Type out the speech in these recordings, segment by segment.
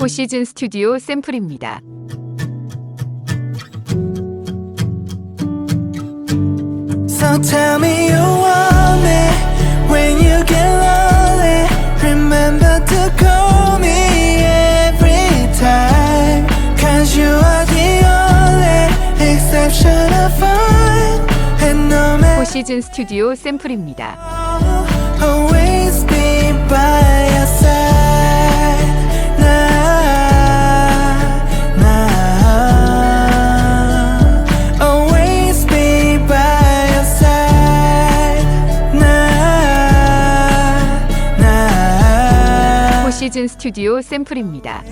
포시즌 스튜디오 샘플입니다. So tell me you want me when you get lonely. Remember to call me every time. Cause you are the only exception I find. And no matter 포시즌 스튜디오 샘플입니다. 시즌 스튜디오 샘플입니다.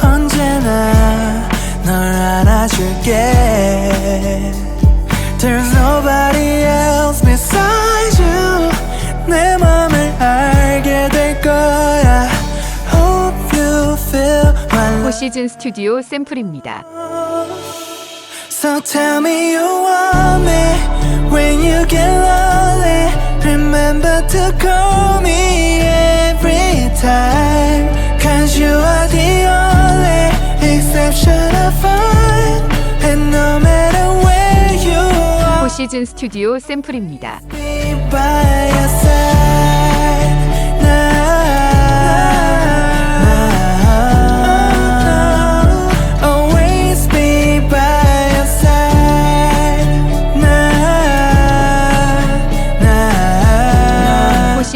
언제나 널 안아줄게. There's nobody else beside you. 내 맘을 알게 될 거야. Hope you feel my love. 포시즌 스튜디오 샘플입니다. So tell me you want me 시즌 스튜디오 샘플입니다.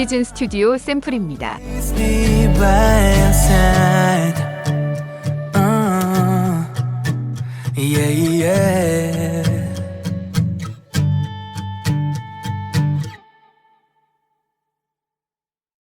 시즌 스튜디오 샘플입니다. Uh, yeah, yeah.